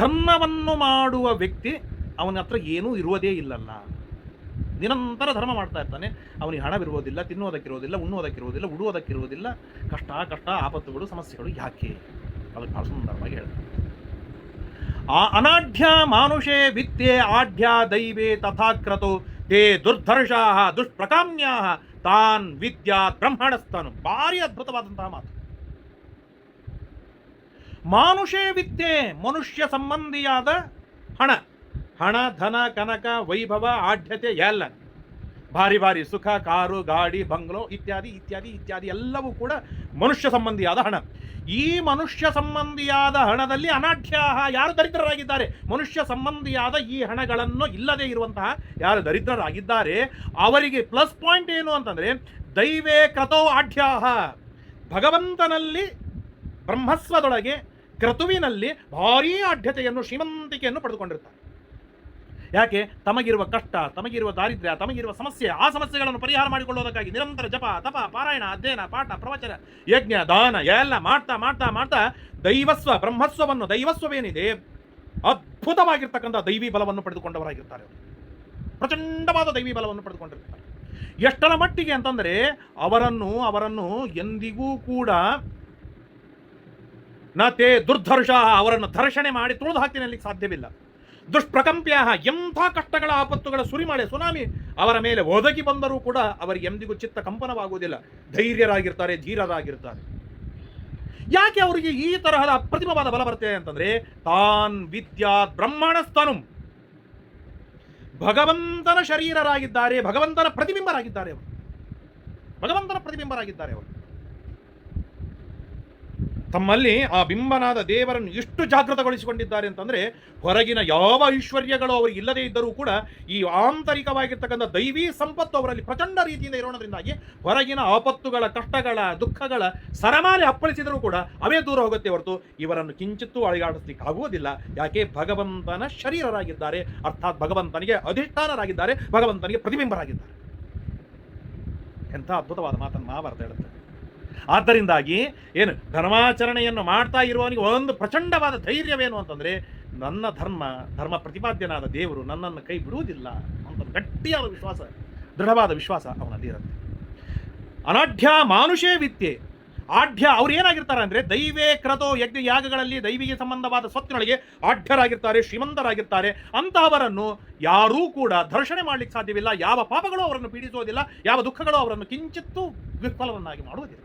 ಧರ್ಮವನ್ನು ಮಾಡುವ ವ್ಯಕ್ತಿ ಅವನ ಹತ್ರ ಏನೂ ಇರುವುದೇ ಇಲ್ಲಲ್ಲ. ನಿರಂತರ ಧರ್ಮ ಮಾಡ್ತಾ ಇರ್ತಾನೆ. ಅವನಿಗೆ ಹಣವಿರುವುದಿಲ್ಲ ತಿನ್ನುವುದಕ್ಕಿರುವುದಿಲ್ಲ ಉಣ್ಣುವುದಕ್ಕಿರುವುದಿಲ್ಲ ಉಡುವುದಕ್ಕಿರುವುದಿಲ್ಲ ಕಷ್ಟ ಕಷ್ಟ, ಆಪತ್ತುಗಳು, ಸಮಸ್ಯೆಗಳು ಯಾಕೆ? ಅದಕ್ಕೆ ಭಾಳ ಸುಂದರವಾಗಿ ಹೇಳ್ತಾರೆ ಆ ಅನಾಢ್ಯ ಮಾನುಷೇ ವಿತ್ತೇ ಆಢ್ಯ ದೈವೇ ತಥಾಕ್ರತು, ತೇ ದುರ್ಧರ್ಷಾ, ದುಷ್ಪ್ರಕಾಮ್ಯಾ, ತಾನ್ ವಿದ್ಯಾ ಬ್ರಹ್ಮಣಸ್ತಾನು ಭಾರಿ ಅದ್ಭುತವಾದಂತಹ ಮಾತು. ಮಾನುಷೇ ವಿದ್ಯೆ, ಮನುಷ್ಯ ಸಂಬಂಧಿಯಾದ ಹಣ. ಹಣ, ಧನ, ಕನಕ, ವೈಭವ ಆಢ್ಯತೆ ಎಲ್ಲ. ಭಾರಿ ಭಾರಿ ಸುಖ, ಕಾರು, ಗಾಡಿ, ಬಂಗ್ಲೋ ಇತ್ಯಾದಿ ಇತ್ಯಾದಿ ಇತ್ಯಾದಿ ಎಲ್ಲವೂ ಕೂಡ ಮನುಷ್ಯ ಸಂಬಂಧಿಯಾದ ಹಣ. ಈ ಮನುಷ್ಯ ಸಂಬಂಧಿಯಾದ ಹಣದಲ್ಲಿ ಅನಾಢ್ಯ ಯಾರು ದರಿದ್ರರಾಗಿದ್ದಾರೆ? ಮನುಷ್ಯ ಸಂಬಂಧಿಯಾದ ಈ ಹಣಗಳನ್ನು ಇಲ್ಲದೆ ಇರುವಂತಹ ಯಾರು ದರಿದ್ರರಾಗಿದ್ದಾರೆ? ಅವರಿಗೆ ಪ್ಲಸ್ ಪಾಯಿಂಟ್ ಏನು ಅಂತಂದರೆ, ದೈವೇ ಕ್ರತೋ ಆಢ್ಯಾಹ. ಭಗವಂತನಲ್ಲಿ ಬ್ರಹ್ಮಸ್ವದೊಳಗೆ ಕ್ರತುವಿನಲ್ಲಿ ಭಾರೀ ಆಢ್ಯತೆಯನ್ನು ಶ್ರೀಮಂತಿಕೆಯನ್ನು ಪಡೆದುಕೊಂಡಿರ್ತಾರೆ. ಯಾಕೆ? ತಮಗಿರುವ ಕಷ್ಟ, ತಮಗಿರುವ ದಾರಿದ್ರ್ಯ, ತಮಗಿರುವ ಸಮಸ್ಯೆ, ಆ ಸಮಸ್ಯೆಗಳನ್ನು ಪರಿಹಾರ ಮಾಡಿಕೊಳ್ಳುವುದಕ್ಕಾಗಿ ನಿರಂತರ ಜಪ, ತಪ, ಪಾರಾಯಣ, ಅಧ್ಯಯನ, ಪಾಠ, ಪ್ರವಚನ, ಯಜ್ಞ, ದಾನ, ಎಲ್ಲ ಮಾಡ್ತಾ ಮಾಡ್ತಾ ಮಾಡ್ತಾ ದೈವಸ್ವ, ಬ್ರಹ್ಮಸ್ವವನ್ನು, ದೈವಸ್ವವೇನಿದೆ? ಅದ್ಭುತವಾಗಿರ್ತಕ್ಕಂಥ ದೈವಿ ಬಲವನ್ನು ಪಡೆದುಕೊಂಡವರಾಗಿರ್ತಾರೆ ಪ್ರಚಂಡವಾದ ದೈವಿ ಬಲವನ್ನು ಪಡೆದುಕೊಂಡಿರ್ತಾರೆ. ಎಷ್ಟರ ಮಟ್ಟಿಗೆ ಅಂತಂದರೆ, ಅವರನ್ನು ಅವರನ್ನು ಎಂದಿಗೂ ಕೂಡ ನತೆ ದುರ್ಧರ್ಷ ಅವರನ್ನು ಧರ್ಷಣೆ ಮಾಡಿ ತುಳಿದು ಹಾಕ್ತಿನಲ್ಲಿ ಸಾಧ್ಯವಿಲ್ಲ. ದುಷ್ಪ್ರಕಂಪ್ಯ ಎಂಥ ಕಷ್ಟಗಳ ಆಪತ್ತುಗಳ ಸುರಿಮಳೆ ಸುನಾಮಿ ಅವರ ಮೇಲೆ ಒದಗಿ ಬಂದರೂ ಕೂಡ ಅವರಿಗೆ ಎಂದಿಗೂ ಚಿತ್ತ ಕಂಪನವಾಗುವುದಿಲ್ಲ. ಧೈರ್ಯರಾಗಿರ್ತಾರೆ, ಧೀರರಾಗಿರ್ತಾರೆ. ಯಾಕೆ ಅವರಿಗೆ ಈ ತರಹದ ಅಪ್ರತಿಮವಾದ ಬಲ ಬರ್ತದೆ ಅಂತಂದ್ರೆ ತಾನ್ ವಿದ್ಯಾ ಬ್ರಹ್ಮಣಸ್ತನು ಭಗವಂತನ ಶರೀರರಾಗಿದ್ದಾರೆ, ಭಗವಂತನ ಪ್ರತಿಬಿಂಬರಾಗಿದ್ದಾರೆ ಅವರು. ಭಗವಂತನ ಪ್ರತಿಬಿಂಬರಾಗಿದ್ದಾರೆ ಅವರು. ತಮ್ಮಲ್ಲಿ ಆ ಬಿಂಬನಾದ ದೇವರನ್ನು ಎಷ್ಟು ಜಾಗೃತಗೊಳಿಸಿಕೊಂಡಿದ್ದಾರೆ ಅಂತಂದರೆ ಹೊರಗಿನ ಯಾವ ಐಶ್ವರ್ಯಗಳು ಅವರಿಗೆ ಇಲ್ಲದೇ ಇದ್ದರೂ ಕೂಡ ಈ ಆಂತರಿಕವಾಗಿರ್ತಕ್ಕಂಥ ದೈವಿ ಸಂಪತ್ತು ಅವರಲ್ಲಿ ಪ್ರಚಂಡ ರೀತಿಯಿಂದ ಇರೋಣದ್ರಿಂದಾಗಿ ಹೊರಗಿನ ಆಪತ್ತುಗಳ, ಕಷ್ಟಗಳ, ದುಃಖಗಳ ಸರಮಾಲೆ ಅಪ್ಪಳಿಸಿದರೂ ಕೂಡ ಅವೇ ದೂರ ಹೋಗುತ್ತೆ ಹೊರತು ಇವರನ್ನು ಕಿಂಚಿತ್ತೂ ಅಳಿಗಾಡಿಸ್ಲಿಕ್ಕೆ ಆಗುವುದಿಲ್ಲ. ಯಾಕೆ? ಭಗವಂತನ ಶರೀರರಾಗಿದ್ದಾರೆ. ಅರ್ಥಾತ್ ಭಗವಂತನಿಗೆ ಅಧಿಷ್ಠಾನರಾಗಿದ್ದಾರೆ. ಭಗವಂತನಿಗೆ ಪ್ರತಿಬಿಂಬರಾಗಿದ್ದಾರೆ. ಎಂಥ ಅದ್ಭುತವಾದ ಮಾತನ್ನು ಮಹಾಭಾರತ ಹೇಳುತ್ತೆ. ಆದ್ದರಿಂದಾಗಿ ಏನು ಧರ್ಮಾಚರಣೆಯನ್ನು ಮಾಡ್ತಾ ಇರುವವನಿಗೆ ಒಂದು ಪ್ರಚಂಡವಾದ ಧೈರ್ಯವೇನು ಅಂತಂದರೆ, ನನ್ನ ಧರ್ಮ ಧರ್ಮ ಪ್ರತಿಪಾದ್ಯನಾದ ದೇವರು ನನ್ನನ್ನು ಕೈ ಬಿಡುವುದಿಲ್ಲ ಅಂತ ಗಟ್ಟಿಯಾದ ವಿಶ್ವಾಸ, ದೃಢವಾದ ವಿಶ್ವಾಸ ಅವನಲ್ಲಿ ಇರುತ್ತೆ. ಅನಾಢ್ಯ ಮಾನುಷೇ ವಿದ್ಯೆ. ಆಢ್ಯ ಅವ್ರು ಏನಾಗಿರ್ತಾರೆ ಅಂದರೆ, ದೈವೇ ಕ್ರತೋ ಯಜ್ಞ ಯಾಗಗಳಲ್ಲಿ ದೈವಿಗೆ ಸಂಬಂಧವಾದ ಸ್ವತ್ತಿನೊಳಗೆ ಆಢ್ಯರಾಗಿರ್ತಾರೆ, ಶ್ರೀಮಂತರಾಗಿರ್ತಾರೆ. ಅಂತಹವರನ್ನು ಯಾರೂ ಕೂಡ ದರ್ಶನೆ ಮಾಡಲಿಕ್ಕೆ ಸಾಧ್ಯವಿಲ್ಲ. ಯಾವ ಪಾಪಗಳು ಅವರನ್ನು ಪೀಡಿಸುವುದಿಲ್ಲ. ಯಾವ ದುಃಖಗಳು ಅವರನ್ನು ಕಿಂಚಿತ್ತೂ ವಿಫಲವನ್ನಾಗಿ ಮಾಡುವುದಿಲ್ಲ.